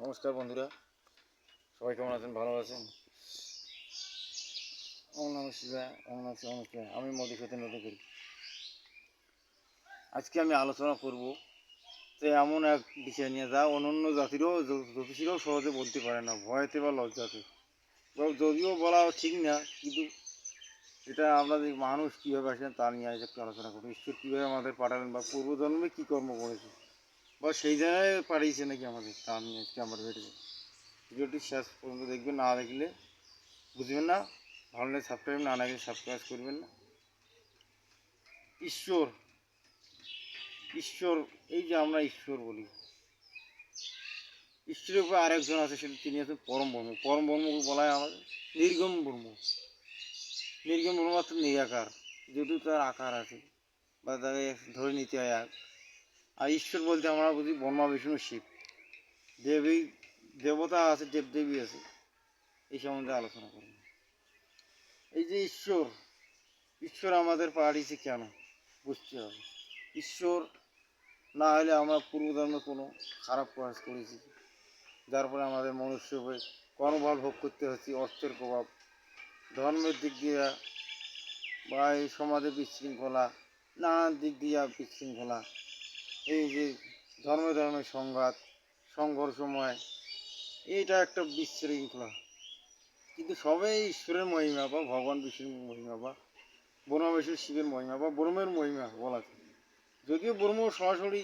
নমস্কার বন্ধুরা। সবাই কেমন আছেন? ভালো আছেন। আমি মধুসূদন নদী করি। আজকে আমি আলোচনা করব যে এমন এক বিষয় নিয়ে যা অন্যান্য জাতিরও, জ্যোতিষীরাও সহজে বলতে পারে না, ভয়তে বা লজ্জাতে। যদিও বলা ঠিক না, কিন্তু এটা আমরা যে মানুষ কীভাবে আসেন তা নিয়ে আজ একটু আলোচনা করব। ঈশ্বর কীভাবে আমাদের পাঠালেন বা পূর্বজন্মে কী কর্ম করেছে বা সেই জায়গায় পাঠিয়েছে নাকি আমাদের? তা নিয়ে আজকে আমরা ভেটে ভিডিওটি শেষ পর্যন্ত দেখবেন, না দেখলে বুঝবেন না। ভালো লাগে সাবস্ক্রাইব না লাগলে সাবস্ক্রাইব করবেন না। ঈশ্বর ঈশ্বর, এই যে আমরা ঈশ্বর বলি। ঈশ্বরের উপরে আরেকজন আছে, সেটা তিনি আছেন পরম ব্রহ্ম। পরম ব্রহ্মকে বলা হয় আমাদের নির্গম ব্রহ্ম। নির্গম ব্রহ্ম নিরাকার, যেহেতু তার আকার আছে, বা তাকে ধরে নিতে হয় আর ঈশ্বর বলতে আমরা বুঝি ব্রহ্মা বিষ্ণু শিব। দেবী, দেবতা আছে, দেবদেবী আছে। এই সম্বন্ধে আলোচনা করব এই যে ঈশ্বর ঈশ্বর আমাদের পাঠিয়েছে কেন? বুঝতে হবে। ঈশ্বর না হলে আমরা পূর্বজন্মে কোনো খারাপ কাজ করেছি। যার ফলে আমাদের মনুষ্য হয়ে কর্মফল ভোগ করতে হচ্ছে অর্থের প্রভাব। ধর্মের দিক দিয়ে বা এই সমাজে বিশৃঙ্খলা, নানান দিক দিয়ে বিশৃঙ্খলা। এই যে ধর্মে ধর্মের সংঘাত, সংঘর্ষময় এটা একটা বিশৃঙ্খলা। কিন্তু সবই ঈশ্বরের মহিমা বা ভগবান বিষ্ণুর মহিমা বা ব্রহ্মবিষ্ণু শিবের মহিমা বা ব্রহ্মের মহিমা বলা যদিও ব্রহ্ম সরাসরি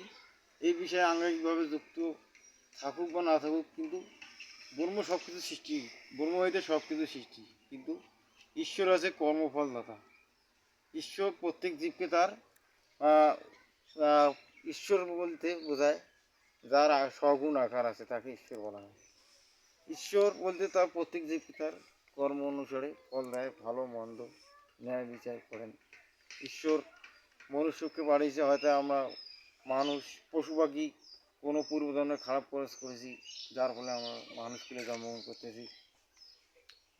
এই বিষয়ে আঙ্গিকভাবে যুক্ত থাকুক বা না থাকুক, কিন্তু ব্রহ্ম সব কিছু সৃষ্টি, ব্রহ্ম হইতে সব কিছু সৃষ্টি। কিন্তু ঈশ্বর আছে কর্মফলদাতা। ঈশ্বর প্রত্যেক জীবকে তার ঈশ্বর বলতে বোঝায়, যার সগুণ আকার আছে, তাকে ঈশ্বর বলা হয়। ঈশ্বর বলতে তার প্রত্যেক জীবকে তার কর্ম অনুসারে ফল দেয়, ভালো, মন্দ, ন্যায় বিচার করেন। ঈশ্বর মনুষ্যকে বাড়িয়েছে, হয়তো আমরা মানুষ পশু পাখি কোনো পূর্বজন্মে খারাপ কাজ করেছি, যার ফলে আমরা মানুষ পেলে জন্মগ্রহণ করতেছি।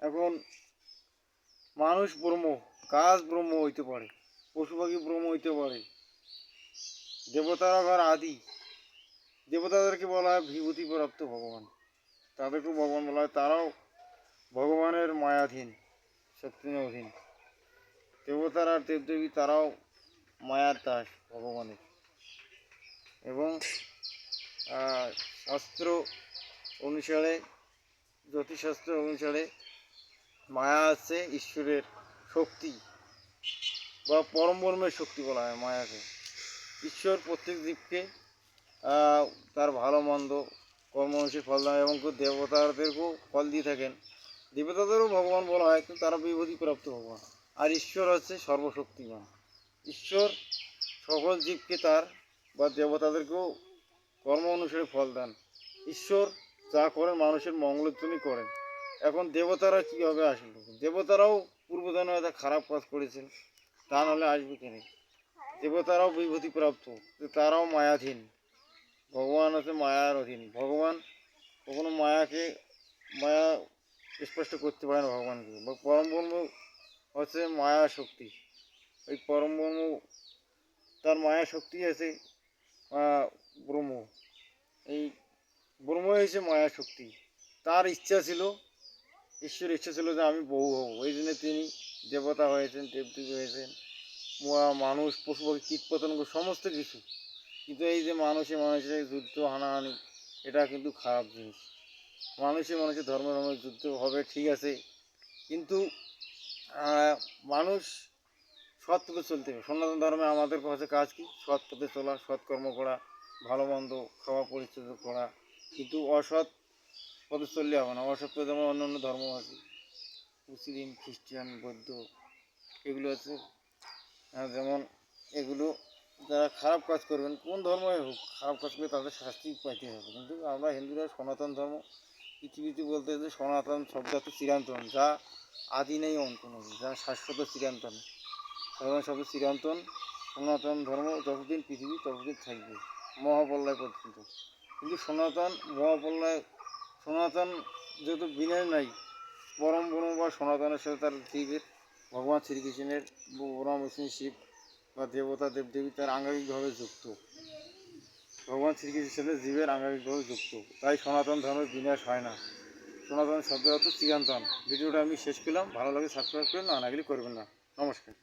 এখন মানুষ ব্রহ্ম গাছ ব্রহ্ম হইতে পারে পশু পাখি ব্রহ্ম হইতে পারে দেবতারা আদি। দেবতাদেরকে বলা হয় বিভূতি প্রাপ্ত ভগবান। তাদেরকেও ভগবান বলা হয়। তারাও ভগবানের মায়াধীন, শক্তির অধীন। দেবতারা আর দেবদেবী তারাও মায়ার দাস ভগবানের। এবং শাস্ত্র অনুসারে, জ্যোতিষশাস্ত্র অনুসারে মায়া আছে ঈশ্বরের শক্তি বা পরম শক্তি বলা হয় মায়াকে। ঈশ্বর প্রত্যেক জীবকে তার ভালো মন্দ কর্ম অনুসারে ফল দেয় এবং দেবতাদেরকেও ফল দিয়ে থাকেন। দেবতাদেরও ভগবান বলা হয়, কিন্তু তারা বিভূতিপ্রাপ্ত ভগবান। আর ঈশ্বর হচ্ছে সর্বশক্তিমান। ঈশ্বর সকল জীবকে তার বা দেবতাদেরকেও কর্ম অনুসারে ফল দেন। ঈশ্বর যা করেন মানুষের মঙ্গলের জন্যই করেন। এখন দেবতারা কীভাবে আসলো? দেবতারাও পূর্বজন্মে হয়তো খারাপ কাজ করেছেন, তা নাহলে আসবে কেন? দেবতারাও বিভূতিপ্রাপ্ত তারাও মায়াধীন। ভগবান আছে মায়ার অধীন ভগবান কখনো মায়াকে, মায়া স্পষ্ট করতে পারে না ভগবানকে পরম ব্রহ্ম হচ্ছে মায়া শক্তি ওই পরম ব্রহ্ম, তার মায়া শক্তি আছে ব্রহ্ম। এই ব্রহ্ম হয়েছে মায়া শক্তি তার ইচ্ছা ছিল ঈশ্বর ইচ্ছা ছিল যে আমি বহু হব। ওই জন্য তিনি দেবতা হয়েছেন দেবদেবী হয়েছেন। মানুষ, পশু পাখি, কীট পতঙ্গ, সমস্ত কিছু। কিন্তু এই যে মানুষে মানুষের যুদ্ধ, হানাহানি, এটা কিন্তু খারাপ জিনিস। মানুষে মানুষের ধর্ম ধর্মের যুদ্ধ হবে, ঠিক আছে। কিন্তু মানুষ সৎ পথে চলতে হবে। সনাতন ধর্মে আমাদের কাছে কাজ কি? সৎ পথে চলা সৎকর্ম করা, ভালো মন্দ খাওয়া পরিচিত করা। কিন্তু অসৎ পথে চললে হবে না। অসৎ পথে যেমন অন্য অন্য ধর্ম আছে। মুসলিম, খ্রিস্টান, বৌদ্ধ, এগুলো আছে। যেমন এগুলো যারা খারাপ কাজ করবেন, কোন ধর্মই হোক, খারাপ কাজ করে তাদের শাস্তি পাইতে হবে। কিন্তু আমরা হিন্দুরা সনাতন ধর্ম পৃথিবীতে বলতে যে সনাতন শব্দ হচ্ছে চিরন্তন, যা আদি নেই অন্ত নেই, যা শাশ্বত চিরন্তন। সনাতন শব্দ চিরন্তন, সনাতন ধর্ম যতদিন পৃথিবী ততদিন থাকবে মহাপল্লয় পর্যন্ত। কিন্তু সনাতন মহাপল্লয় সনাতন যেহেতু বিনয় নাই, পরম ব্রহ্ম বা সনাতনের সাথে তার জীবের ভগবান শ্রীকৃষ্ণের ব্রহ্ম বিষ্ণু শিব বা দেবতা দেবদেবী তার আঙ্গারিকভাবে যুক্ত। ভগবান শ্রীকৃষ্ণের সাথে জীবের আঙ্গাঙ্গিকভাবে যুক্ত। তাই সনাতন ধর্মের বিনাশ হয় না। সনাতন শব্দ অর্থ চিরন্তন। ভিডিওটা আমি শেষ করলাম। ভালো লাগে সাবস্ক্রাইব করুন না না করবেন না। নমস্কার।